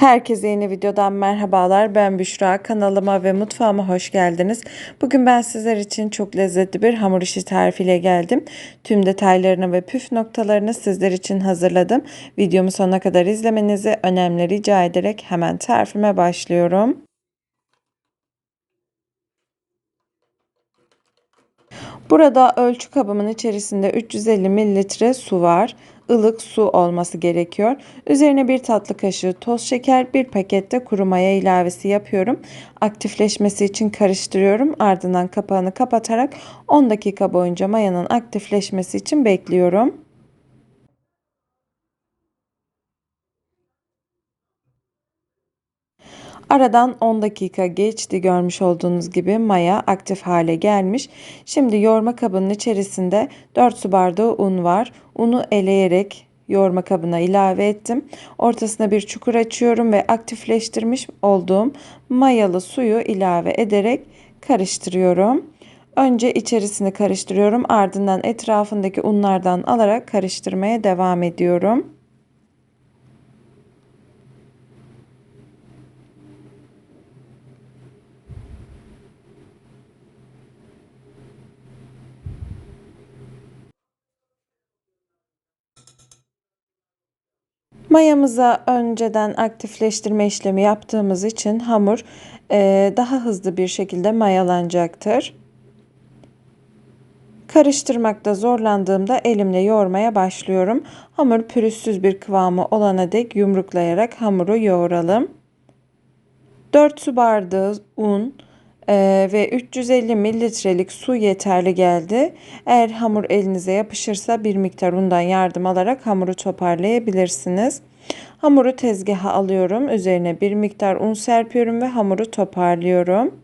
Herkese yeni videodan merhabalar. Ben Büşra. Kanalıma ve mutfağıma hoş geldiniz. Bugün ben sizler için çok lezzetli bir hamur işi tarifiyle geldim. Tüm detaylarını ve püf noktalarını sizler için hazırladım. Videomu sonuna kadar izlemenizi önemli rica ederek hemen tarifime başlıyorum. Burada ölçü kabımın içerisinde 350 mililitre su var. Ilık su olması gerekiyor. Üzerine bir tatlı kaşığı toz şeker, bir pakette kuru maya ilavesi yapıyorum. Aktifleşmesi için karıştırıyorum. Ardından kapağını kapatarak 10 dakika boyunca mayanın aktifleşmesi için bekliyorum. Aradan 10 dakika geçti görmüş olduğunuz gibi maya aktif hale gelmiş. Şimdi yoğurma kabının içerisinde 4 su bardağı un var. Unu eleyerek yoğurma kabına ilave ettim. Ortasına bir çukur açıyorum ve aktifleştirmiş olduğum mayalı suyu ilave ederek karıştırıyorum. Önce içerisini karıştırıyorum ardından etrafındaki unlardan alarak karıştırmaya devam ediyorum. Mayamıza önceden aktifleştirme işlemi yaptığımız için hamur e, daha hızlı bir şekilde mayalanacaktır. Karıştırmakta zorlandığımda elimle yoğurmaya başlıyorum. Hamur pürüzsüz bir kıvamı olana dek yumruklayarak hamuru yoğuralım. 4 su bardağı un, ee, ve 350 mililitrelik su yeterli geldi. Eğer hamur elinize yapışırsa bir miktar undan yardım alarak hamuru toparlayabilirsiniz. Hamuru tezgaha alıyorum. Üzerine bir miktar un serpiyorum ve hamuru toparlıyorum.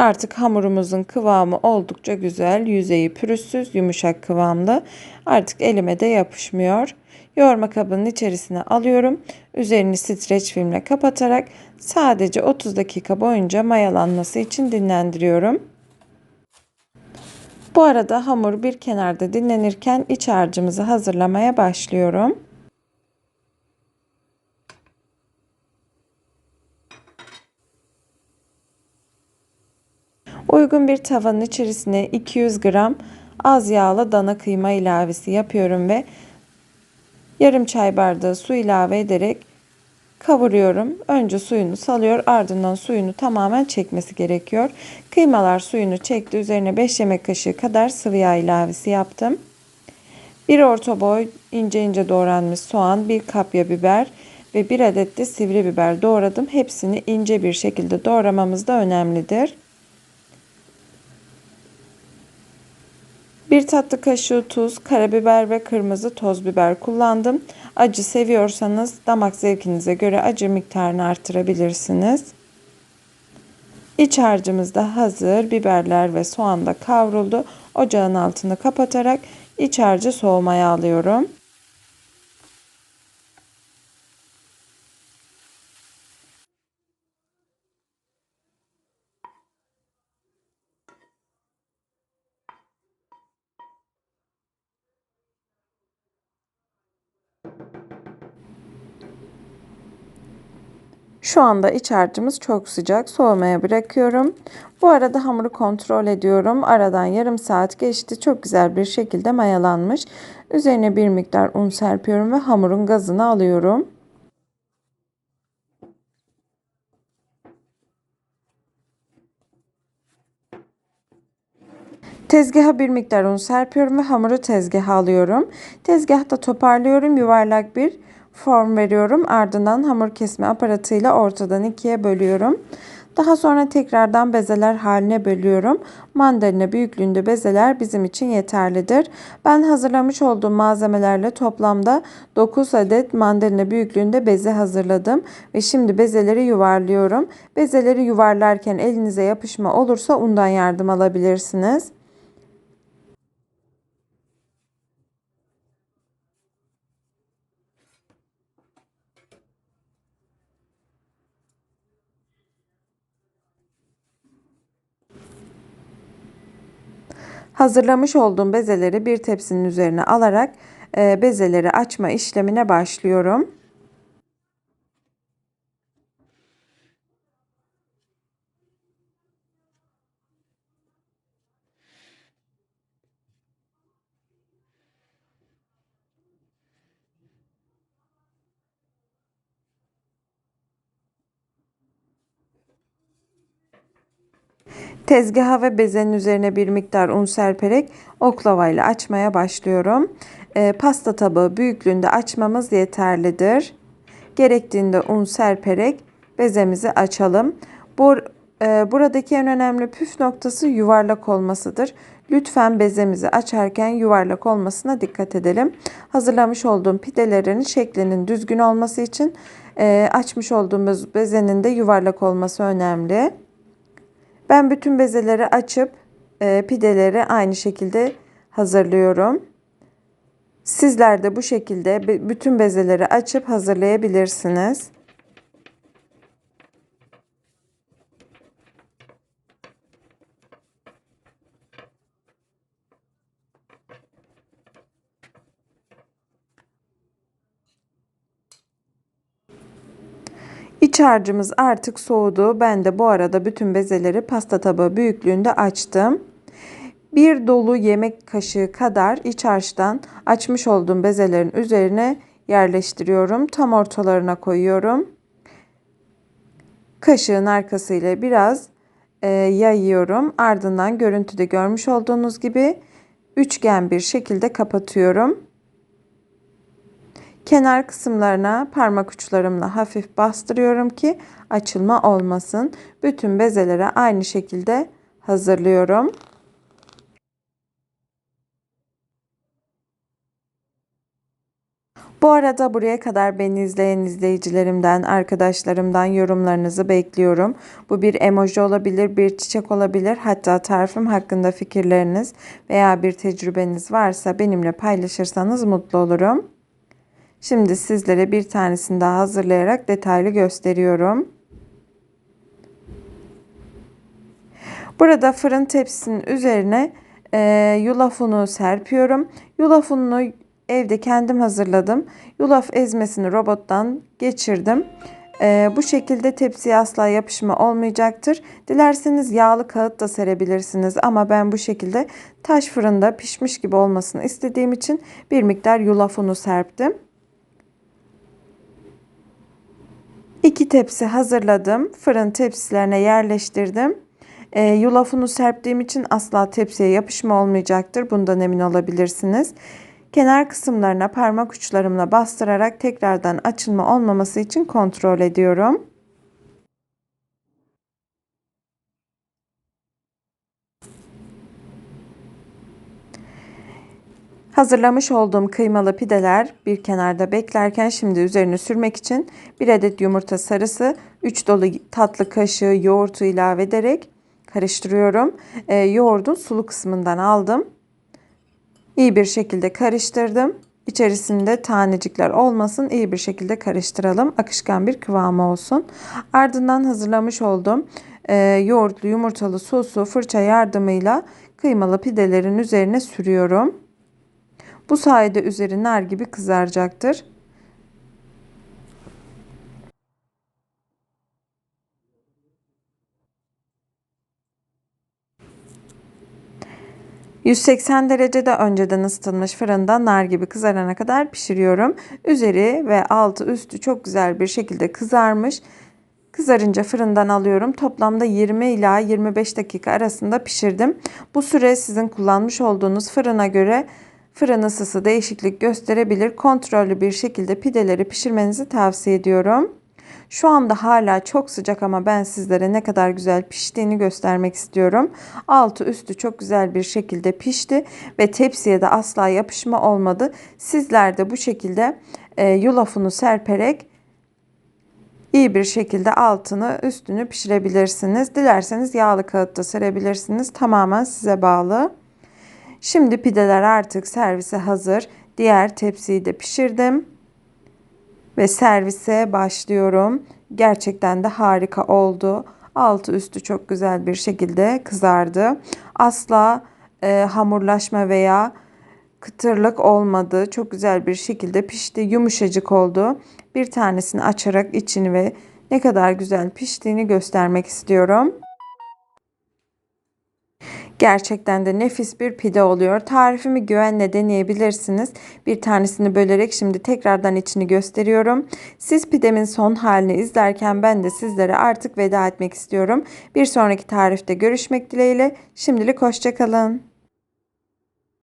Artık hamurumuzun kıvamı oldukça güzel. Yüzeyi pürüzsüz, yumuşak kıvamlı. Artık elime de yapışmıyor. Yoğurma kabının içerisine alıyorum. Üzerini streç filmle kapatarak sadece 30 dakika boyunca mayalanması için dinlendiriyorum. Bu arada hamur bir kenarda dinlenirken iç harcımızı hazırlamaya başlıyorum. Uygun bir tavanın içerisine 200 gram az yağlı dana kıyma ilavesi yapıyorum ve yarım çay bardağı su ilave ederek kavuruyorum. Önce suyunu salıyor ardından suyunu tamamen çekmesi gerekiyor. Kıymalar suyunu çekti. Üzerine 5 yemek kaşığı kadar sıvı yağ ilavesi yaptım. Bir orta boy ince ince doğranmış soğan, bir kapya biber ve bir adet de sivri biber doğradım. Hepsini ince bir şekilde doğramamız da önemlidir. Bir tatlı kaşığı tuz, karabiber ve kırmızı toz biber kullandım. Acı seviyorsanız damak zevkinize göre acı miktarını artırabilirsiniz. İç harcımız da hazır. Biberler ve soğan da kavruldu. Ocağın altını kapatarak iç harcı soğumaya alıyorum. Şu anda iç harcımız çok sıcak. Soğumaya bırakıyorum. Bu arada hamuru kontrol ediyorum. Aradan yarım saat geçti. Çok güzel bir şekilde mayalanmış. Üzerine bir miktar un serpiyorum ve hamurun gazını alıyorum. Tezgaha bir miktar un serpiyorum ve hamuru tezgaha alıyorum. Tezgahta toparlıyorum. Yuvarlak bir form veriyorum. Ardından hamur kesme aparatıyla ortadan ikiye bölüyorum. Daha sonra tekrardan bezeler haline bölüyorum. Mandalina büyüklüğünde bezeler bizim için yeterlidir. Ben hazırlamış olduğum malzemelerle toplamda 9 adet mandalina büyüklüğünde beze hazırladım. Ve şimdi bezeleri yuvarlıyorum. Bezeleri yuvarlarken elinize yapışma olursa undan yardım alabilirsiniz. Hazırlamış olduğum bezeleri bir tepsinin üzerine alarak e, bezeleri açma işlemine başlıyorum. Tezgaha ve bezenin üzerine bir miktar un serperek oklava ile açmaya başlıyorum. E, pasta tabağı büyüklüğünde açmamız yeterlidir. Gerektiğinde un serperek bezemizi açalım. Bu, e, buradaki en önemli püf noktası yuvarlak olmasıdır. Lütfen bezemizi açarken yuvarlak olmasına dikkat edelim. Hazırlamış olduğum pidelerin şeklinin düzgün olması için e, açmış olduğumuz bezenin de yuvarlak olması önemli. Ben bütün bezeleri açıp e, pideleri aynı şekilde hazırlıyorum. Sizler de bu şekilde bütün bezeleri açıp hazırlayabilirsiniz. İç harcımız artık soğudu. Ben de bu arada bütün bezeleri pasta tabağı büyüklüğünde açtım. Bir dolu yemek kaşığı kadar iç harçtan açmış olduğum bezelerin üzerine yerleştiriyorum. Tam ortalarına koyuyorum. Kaşığın arkasıyla biraz e, yayıyorum. Ardından görüntüde görmüş olduğunuz gibi üçgen bir şekilde kapatıyorum. Kenar kısımlarına parmak uçlarımla hafif bastırıyorum ki açılma olmasın. Bütün bezelere aynı şekilde hazırlıyorum. Bu arada buraya kadar beni izleyen izleyicilerimden, arkadaşlarımdan yorumlarınızı bekliyorum. Bu bir emoji olabilir, bir çiçek olabilir. Hatta tarifim hakkında fikirleriniz veya bir tecrübeniz varsa benimle paylaşırsanız mutlu olurum. Şimdi sizlere bir tanesini daha hazırlayarak detaylı gösteriyorum. Burada fırın tepsisinin üzerine e, yulaf unu serpiyorum. Yulaf ununu evde kendim hazırladım. Yulaf ezmesini robottan geçirdim. Ee, bu şekilde tepsiye asla yapışma olmayacaktır. Dilerseniz yağlı kağıt da serebilirsiniz ama ben bu şekilde taş fırında pişmiş gibi olmasını istediğim için bir miktar yulaf unu serptim. İki tepsi hazırladım. Fırın tepsilerine yerleştirdim. E, yulaf unu serptiğim için asla tepsiye yapışma olmayacaktır. Bundan emin olabilirsiniz. Kenar kısımlarına parmak uçlarımla bastırarak tekrardan açılma olmaması için kontrol ediyorum. Hazırlamış olduğum kıymalı pideler bir kenarda beklerken şimdi üzerine sürmek için bir adet yumurta sarısı, 3 dolu tatlı kaşığı yoğurtu ilave ederek karıştırıyorum. E, yoğurdun sulu kısmından aldım. İyi bir şekilde karıştırdım. İçerisinde tanecikler olmasın iyi bir şekilde karıştıralım. Akışkan bir kıvamı olsun. Ardından hazırlamış olduğum e, yoğurtlu yumurtalı sosu fırça yardımıyla kıymalı pidelerin üzerine sürüyorum. Bu sayede üzeri nar gibi kızaracaktır. ...180 derecede önceden ısıtılmış fırında nar gibi kızarana kadar pişiriyorum. Üzeri ve altı üstü çok güzel bir şekilde kızarmış. Kızarınca fırından alıyorum. Toplamda 20 ila 25 dakika arasında pişirdim. Bu süre sizin kullanmış olduğunuz fırına göre Fırın ısısı değişiklik gösterebilir. Kontrollü bir şekilde pideleri pişirmenizi tavsiye ediyorum. Şu anda hala çok sıcak ama ben sizlere ne kadar güzel piştiğini göstermek istiyorum. Altı üstü çok güzel bir şekilde pişti ve tepsiye de asla yapışma olmadı. Sizler de bu şekilde e, yulafını serperek iyi bir şekilde altını üstünü pişirebilirsiniz. Dilerseniz yağlı kağıtta serebilirsiniz. Tamamen size bağlı. Şimdi pideler artık servise hazır. Diğer tepsiyi de pişirdim. Ve servise başlıyorum. Gerçekten de harika oldu. Altı üstü çok güzel bir şekilde kızardı. Asla e, hamurlaşma veya kıtırlık olmadı. Çok güzel bir şekilde pişti. Yumuşacık oldu. Bir tanesini açarak içini ve ne kadar güzel piştiğini göstermek istiyorum. Gerçekten de nefis bir pide oluyor. Tarifimi güvenle deneyebilirsiniz. Bir tanesini bölerek şimdi tekrardan içini gösteriyorum. Siz pidemin son halini izlerken ben de sizlere artık veda etmek istiyorum. Bir sonraki tarifte görüşmek dileğiyle. Şimdilik hoşçakalın.